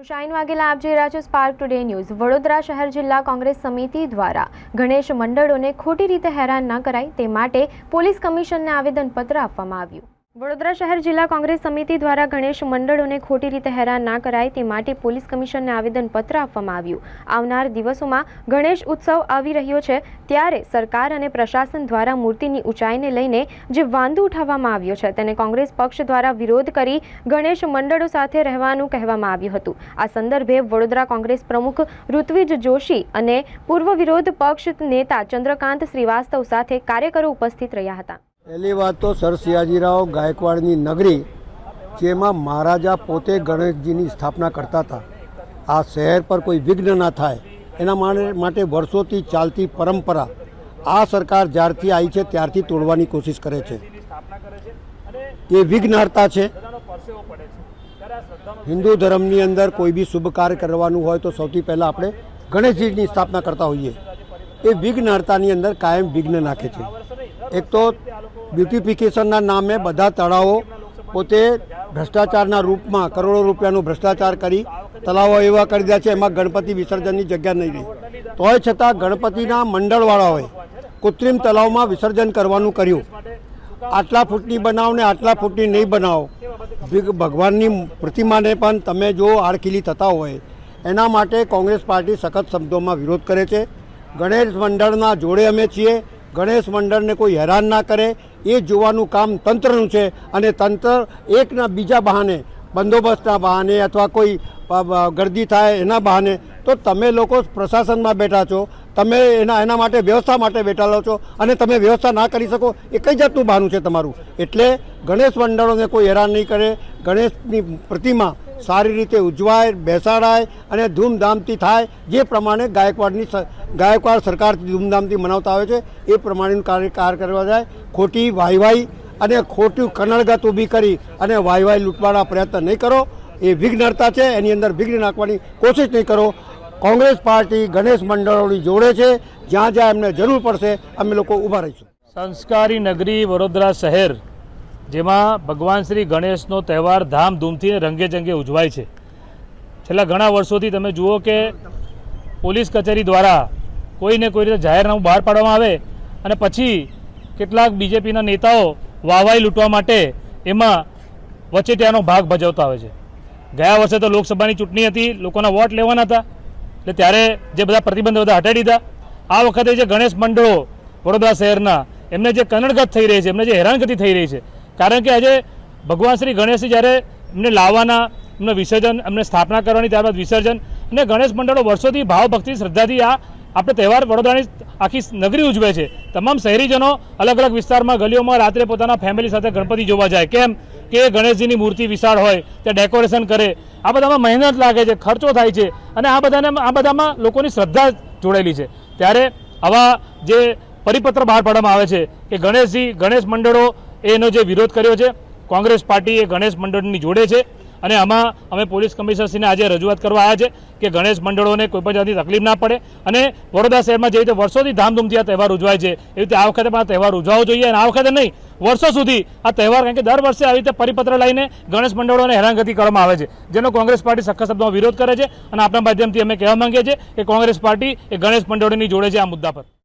Shine Vaghela આપ જોઈ રહ્યા છો સ્પાર્ક ટુડે ન્યૂઝ વડોદરા શહેર જિલ્લા કોંગ્રેસ સમિતિ દ્વારા ગણેશ મંડળોને ખોટી રીતે હેરાન ન કરાય તે માટે પોલીસ કમિશનને આવેદનપત્ર આપવામાં આવ્યું. વડોદરા શહેર જિલ્લા કોંગ્રેસ સમિતિ દ્વારા ગણેશ મંડળોને ખોટી રીતે હેરાન ના કરાય તે માટે પોલીસ કમિશનને આવેદનપત્ર આપવામાં આવ્યું. આવનાર દિવસોમાં ગણેશ ઉત્સવ આવી રહ્યો છે ત્યારે સરકાર અને પ્રશાસન દ્વારા મૂર્તિની ઊંચાઈને લઈને જે વાંધો ઉઠાવવામાં આવ્યો છે તેને કોંગ્રેસ પક્ષ દ્વારા વિરોધ કરી ગણેશ મંડળો સાથે રહેવાનું કહેવામાં આવ્યું હતું. આ સંદર્ભે વડોદરા કોંગ્રેસ પ્રમુખ ઋત્વિજ જોશી અને પૂર્વ વિરોધ પક્ષ નેતા ચંદ્રકાંત શ્રીવાસ્તવ સાથે કાર્યકરો ઉપસ્થિત રહ્યા હતા. પહેલી વાત તો સર સિયાજીરાવ ગાયકવાડની નગરી, જેમાં મહારાજા પોતે ગણેશજીની સ્થાપના કરતા હતા. આ શહેર પર કોઈ વિઘ્ન ના થાય. એના માટે વર્ષોથી ચાલતી પરંપરા આ સરકાર જ્યારથી આવી છે ત્યારથી તોડવાની કોશિશ કરે છે. એ વિઘ્નહર્તા છે. હિન્દુ ધર્મની અંદર કોઈ બી શુભ કાર્ય કરવાનું હોય તો સૌથી પહેલાં આપણે ગણેશજીની સ્થાપના કરતા હોઈએ. એ વિઘ્નહર્તાની અંદર કાયમ વિઘ્ન નાખે છે. એક તો બ્યુટિફિકેશનના નામે બધા તળાવો પોતે ભ્રષ્ટાચારના રૂપમાં કરોડો રૂપિયાનો ભ્રષ્ટાચાર કરી તળાવો એવા કરી દીધા છે, એમાં ગણપતિ વિસર્જનની જગ્યા નહીં રહી. તોય છતાં ગણપતિના મંડળવાળાઓએ કૃત્રિમ તળાવમાં વિસર્જન કરવાનું કર્યું. આટલા ફૂટની બનાવો ને આટલા ફૂટની નહીં બનાવો. ભીગ- ભગવાનની પ્રતિમાને પણ તમે જો આડખીલી થતા હોય, એના માટે કોંગ્રેસ પાર્ટી સખત શબ્દોમાં વિરોધ કરે છે. ગણેશ મંડળના જોડે અમે છીએ ગણેશ મંડળને કોઈ હેરાન ના કરે, એ જોવાનું કામ તંત્રનું છે અને તંત્ર એકના બીજા બહાને, બંદોબસ્તના બહાને અથવા કોઈ ગર્દી થાય એના બહાને, તો તમે લોકો પ્રશાસનમાં બેઠા છો, તમે એના એના માટે વ્યવસ્થા માટે બેઠા છો અને તમે વ્યવસ્થા ના કરી શકો, એ કઈ જાતનું બહાનું છે તમારું? એટલે ગણેશ મંડળોને કોઈ હેરાન નહીં કરે, ગણેશની પ્રતિમા સારી રીતે ઉજવાય, બેસાડાય અને ધૂમધામથી થાય, જે પ્રમાણે ગાયકવાડની ગાયકવાડ સરકાર ધૂમધામથી મનાવતા આવે છે, એ પ્રમાણેનું કાર્ય કાર કરવા જાય. ખોટી વાયવાઈ અને ખોટું કનડગત ઊભી કરી અને વાયવાઈ લૂંટવાના પ્રયત્ન નહીં કરો. એ વિઘ્નતા છે, એની અંદર વિઘ્ન નાખવાની કોશિશ નહીં કરો. કોંગ્રેસ પાર્ટી ગણેશ મંડળોની જોડે છે, જ્યાં જ્યાં એમને જરૂર પડશે, અમે લોકો ઊભા રહીશું. સંસ્કારી નગરી વડોદરા શહેર જેમાં ભગવાન શ્રી ગણેશનો તહેવાર ધામધૂમથી રંગે જંગે ઉજવાય છે. છેલ્લા ઘણા વર્ષોથી તમે જુઓ કે પોલીસ કચેરી દ્વારા કોઈને કોઈ રીતે જાહેરનામું બહાર પાડવામાં આવે અને પછી કેટલાક બીજેપીના નેતાઓ વાવાઈ લૂંટવા માટે એમાં વચેટિયાનો ભાગ ભજવતા હોય છે. ગયા વર્ષે તો લોકસભાની ચૂંટણી હતી, લોકોના વોટ લેવાના હતા, એટલે ત્યારે જે બધા પ્રતિબંધ બધા હટાવી દીધા. આ વખતે જે ગણેશ મંડળો વડોદરા શહેરના, એમને જે કનડગત થઈ રહી છે, એમને જે હેરાનગતિ થઈ રહી છે કારણ કે આજે ભગવાન શ્રી ગણેશજી જ્યારે એમને લાવવાના, એમને વિસર્જન, એમને સ્થાપના કરવાની, ત્યારબાદ વિસર્જન અને ગણેશ મંડળો વર્ષોથી ભાવભક્તિ, શ્રદ્ધાથી આ આપણે તહેવાર વડોદરાની આખી નગરી ઉજવે છે. તમામ શહેરીજનો અલગ અલગ વિસ્તારમાં, ગલીઓમાં રાત્રે પોતાના ફેમિલી સાથે ગણપતિ જોવા જાય. કેમ? કે ગણેશજીની મૂર્તિ વિશાળ હોય, ત્યાં ડેકોરેશન કરે. આ બધામાં મહેનત લાગે છે, ખર્ચો થાય છે અને આ બધાને, આ બધામાં લોકોની શ્રદ્ધા જોડેલી છે. ત્યારે આવા જે પરિપત્ર બહાર પાડવામાં આવે છે કે ગણેશજી, ગણેશ મંડળો એનો જે વિરોધ કર્યો છે, કોંગ્રેસ પાર્ટી એ ગણેશ મંડળની જોડે છે અને આમાં અમે પોલીસ કમિશનરશ્રીને આજે રજૂઆત કરવા આવ્યા છે કે ગણેશ મંડળોને કોઈ પણ જાતની તકલીફ ના પડે અને વડોદરા શહેરમાં જે રીતે વર્ષોથી ધામધૂમથી આ તહેવાર ઉજવાય છે, એવી રીતે આ વખતે પણ આ તહેવાર ઉજવવો જોઈએ અને આ વખતે નહીં, વર્ષો સુધી આ તહેવાર કારણ કે દર વર્ષે આવી રીતે પરિપત્ર લઈને ગણેશ મંડળોને હેરાનગતિ કરવામાં આવે છે, જેનો કોંગ્રેસ પાર્ટી સખત શબ્દોમાં વિરોધ કરે છે અને આપણા માધ્યમથી અમે કહેવા માંગીએ છીએ કે કોંગ્રેસ પાર્ટી એ ગણેશ મંડળોની જોડે છે આ મુદ્દા પર.